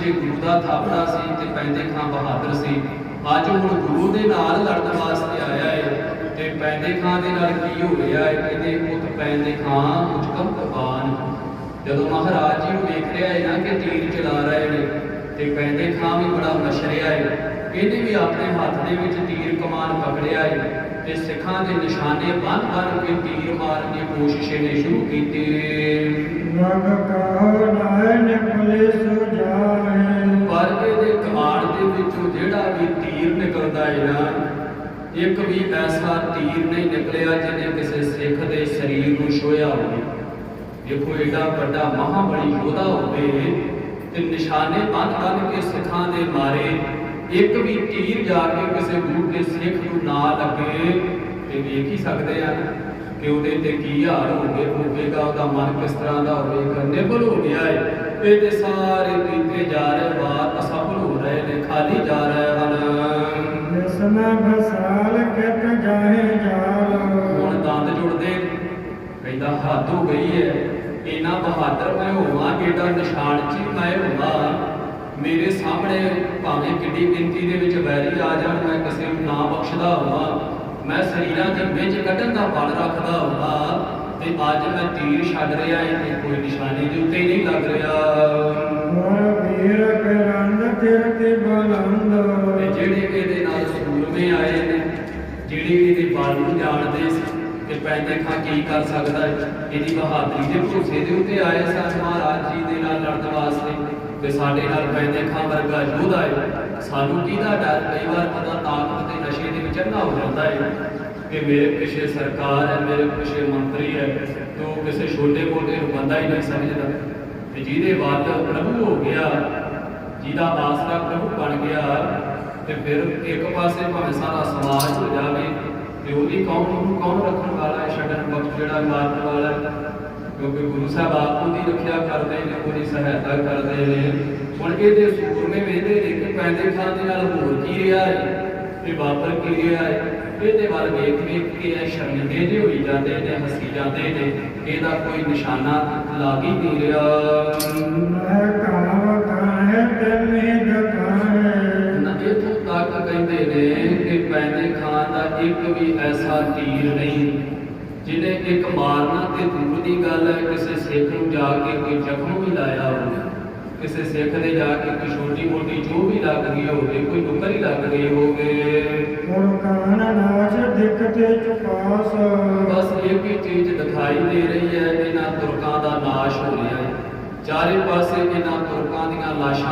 ਪਿੱਛੇ ਗੁਰੂ ਦਾ ਥਾਪੜਾ ਸੀ ਤੇ ਪੈਂਦੇ ਖਾਂ ਬਹਾਦਰ ਸੀ। ਅੱਜ ਹੁਣ ਗੁਰੂ ਦੇ ਨਾਲ ਲੜਨ ਵਾਸਤੇ ਆਇਆ ਹੈ ਤੇ ਪੈਂਦੇ ਖਾਂ ਦੇ ਨਾਲ ਕੀ ਹੋ ਰਿਹਾ ਹੈ ਕਹਿੰਦੇ ਪੁੱਤ ਪੈਂਦੇ ਖਾਂ ਮੁਝਕਮ ਕੁਰਬਾਨ ਜਦੋਂ ਮਹਾਰਾਜ ਜੀ ਨੂੰ ਵੇਖ ਰਿਹਾ ਹੈ ਨਾ ਕਿ ਤੀਰ ਚਲਾ ਰਹੇ ਨੇ ਤੇ ਪੈਂਦੇ ਖਾਂ ਵੀ ਬੜਾ ਮਸ਼ਰਿਆ ਹੈ ਇਹਨੇ ਵੀ ਆਪਣੇ ਹੱਥ ਦੇ ਵਿੱਚ ਤੀਰ ਕਮਾਨ ਪਕੜਿਆ ਹੈ ਤੇ ਸਿੱਖਾਂ ਦੇ ਨਿਸ਼ਾਨੇ ਬੰਨ ਬੰਨ ਕੇ ਤੀਰ ਮਾਰਨ ਦੀ ਕੋਸ਼ਿਸ਼ ਇਹਨੇ ਸ਼ੁਰੂ ਕੀਤੀ ਨਗ ਕਹੋ ਤੀਰ ਨਿਕਲਦਾ ਇੱਕ ਵੀ ਐਸਾ ਤੀਰ ਨਹੀਂ ਨਿਕਲਿਆ ਜਿਹਨੇ ਕਿਸੇ ਸਿੱਖ ਦੇ ਸਰੀਰ ਨੂੰ ਛੋਇਆ ਹੋਵੇ। ਦੇਖੋ ਏਡਾ ਵੱਡਾ ਮਹਾਬਲੀ ਯੋਧਾ ਹੋਵੇ ਤੇ ਨਿਸ਼ਾਨੇ ਬੰਨ ਬੰਨ ਕੇ ਸਿੱਖਾਂ ਦੇ ਮਾਰੇ। ਇੱਕ ਵੀ ਤੀਰ ਜਾ ਕੇ ਕਿਸੇ ਗੁਰੂ ਸਿੱਖ ਨੂੰ ਨਾ ਲੱਗੇ ਤੇ ਵੇਖ ਹੀ ਸਕਦੇ ਆ ਕਿ ਉਹਦੇ ਤੇ ਕੀ ਹਾਲ ਹੋਵੇ ਹੋਵੇਗਾ ਉਹਦਾ ਮਨ ਕਿਸ ਤਰ੍ਹਾਂ ਦਾ ਹੋਵੇਗਾ। ਨਿਬਲ ਹੋ ਗਿਆ ਹੈ ਇਹਦੇ ਸਾਰੇ ਕੀਤੇ ਜਾ ਰਹੇ ਬਾਤ ਅਸਫਲ ਹੋ ਰਹੇ ਨੇ, ਖਾਲੀ ਜਾ ਜਿਸਨਾ ਭਸਾਲ ਕਿਤ ਜਾਹੇ ਜਾਲ। ਹੁਣ ਦੰਦ ਜੁੜਦੇ ਕਹਿੰਦਾ ਹੱਦ ਹੋ ਗਈ ਹੈ। ਇੰਨਾ ਬਹਾਦਰ ਮੈਂ ਹੋਵਾਂ ਏਡਾ ਨਿਸ਼ਾਨ ਚ ਮੈਂ ਹੋਵਾਂ। ਮੇਰੇ ਸਾਹਮਣੇ ਭਾਵੇਂ ਕਿੱਡੀ ਗਿਣਤੀ ਦੇ ਵਿੱਚ ਵੈਰੀ ਆ ਜਾਣ ਮੈਂ ਕਿਸੇ ਨੂੰ ਨਾ ਬਖਸ਼ਦਾ ਹੋਵਾਂ। ਮੈਂ ਸਰੀਰਾਂ ਦੀ ਵਿੱਚ ਕੱਢਣ ਦਾ ਬਲ ਰੱਖਦਾ ਹੋਵਾਂ। ਤੇ ਅੱਜ ਮੈਂ ਤੀਰ ਛੱਡ ਰਿਹਾ ਹੈ ਤੇ ਕੋਈ ਨਿਸ਼ਾਨੀ ਦੇ ਉੱਤੇ ਨਹੀਂ ਲੱਗ ਰਿਹਾ। ਮੋਰ ਵੀਰ ਬਲੰਦ ਤੇ ਜਿਹੜੇ ਇਹਦੇ ਨਾਲ ਸੂਰਮੇ ਆਏ ਨੇ, ਜਿਹੜੇ ਇਹਦੇ ਬਲ ਨੂੰ ਜਾਣਦੇ ਸੀ ਕਿ ਪੈਂਦੇ ਕੀ ਕਰ ਸਕਦਾ ਹੈ? ਇਹਦੀ ਬਹਾਦਰੀ ਦੇ ਭਰੋਸੇ ਦੇ ਉੱਤੇ ਆਏ ਸਨ ਮਹਾਰਾਜ ਜੀ ਦੇ ਨਾਲ ਲੜਨ ਵਾਸਤੇ। ਤੇ ਸਾਡੇ ਨਾਲ ਪੈਂਦੇ ਵਰਗਾ ਯੋਧਾ ਹੈ। ਸਾਨੂੰ ਕਿਹਦਾ ਡਰ? ਕਈ ਵਾਰ ਪਤਾ ਤਾਕਤ ਦੇ ਨਸ਼ੇ ਦੇ ਵਿੱਚ ਅੰਨਾ ਹੋ ਜਾਂਦਾ ਹੈ। ਕਿ ਮੇਰੇ ਪਿੱਛੇ ਸਰਕਾਰ ਹੈ, ਮੇਰੇ ਪਿੱਛੇ ਮੰਤਰੀ ਹੈ, ਤੇ ਉਹ ਕਿਸੇ ਛੋਟੇ ਮੋਟੇ ਨੂੰ ਬੰਦਾ ਹੀ ਨਹੀਂ ਸਮਝਦਾ। ਤੇ ਜਿਹਦੇ ਵੱਲ ਪ੍ਰਭੂ ਹੋ ਗਿਆ ਜਿਹਦਾ ਆਸਰਾ ਪ੍ਰਭੂ ਬਣ ਗਿਆ ਤੇ ਫਿਰ ਇੱਕ ਪਾਸੇ ਭਾਵੇਂ ਸਾਰਾ ਸਮਾਜ ਹੋ ਜਾਵੇ, ਤੇ ਉਹਦੀ ਕੌਣ ਨੂੰ ਕੌਣ ਰੱਖਣ ਵਾਲਾ ਹੈ, ਛੱਡਣ ਬਖਸ਼ ਜਿਹੜਾ ਮਾਰਨ ਵਾਲਾ ਕਿਉਂਕਿ ਗੁਰੂ ਸਾਹਿਬ ਆਪ ਉਹਦੀ ਰੱਖਿਆ ਕਰਦੇ ਨੇ, ਉਹਦੀ ਸਹਾਇਤਾ ਕਰਦੇ ਨੇ। ਹੁਣ ਇਹਦੇ ਸੂਰਮੇ ਵੇਦੇ ਨੇ ਪੈਂਦੇ ਖਾਂ ਦੇ ਨਾਲ ਹੋਰ ਕੀ ਰਿਹਾ ਹੈ? ਤੇ ਵਾਪਰ ਕੀ ਰਿਹਾ ਹੈ? ਇਹਦੇ ਵੱਲ ਵੇਖ ਵੇਖ ਕੇ ਇਹ ਸ਼ਰਮਿੰਦੇ ਜਿਹੇ ਹੋਈ ਜਾਂਦੇ ਨੇ, ਹੱਸੀ ਜਾਂਦੇ ਨੇ। ਇਹਦਾ ਕੋਈ ਨਿਸ਼ਾਨਾ ਲੱਗ ਹੀ ਨਹੀਂ ਰਿਹਾ। ਮੈਂ ਕਾਵ ਇੱਥੋਂ ਤੱਕ ਕਹਿੰਦੇ ਨੇ ਕਿ ਪੈਂਦੇ ਖਾਨ ਦਾ ਇੱਕ ਵੀ ਐਸਾ ਤੀਰ ਨਹੀਂ, ਜਿਹਨੇ ਇੱਕ ਮਾਰਨਾ ਤੇ ਦੂਰ ਦੀ ਗੱਲ ਹੈ, ਕਿਸੇ ਸਿੱਖ ਨੂੰ ਜਾ ਕੇ ਕੋਈ ਜ਼ਖਮ ਵੀ ਲਾਇਆ ਹੋਵੇ, ਕਿਸੇ ਸਿੱਖ ਦੇ ਜਾ ਕੇ ਕੋਈ ਛੋਟੀ ਮੋਟੀ ਜੋ ਵੀ ਲੱਗ ਗਈ ਹੋਵੇ, ਕੋਈ ਨੁਕਰ ਹੀ ਲੱਗ ਗਈ ਹੋਵੇ। ਮੁਰਕਾਨ ਨਾਚ ਦਿਖਤੇ ਚੁਪਾਸ ਬਸ ਇੱਕ ਹੀ ਚੀਜ਼ ਦਿਖਾਈ ਦੇ ਰਹੀ ਹੈ, ਇਹਨਾਂ ਤੁਰਕਾਂ ਦਾ ਨਾਸ਼ ਹੋ ਰਿਹਾ ਹੈ। ਚਾਰੇ ਪਾਸੇ ਇਹਨਾਂ ਤੁਰਕਾਂ ਦੀਆਂ ਲਾਸ਼ਾਂ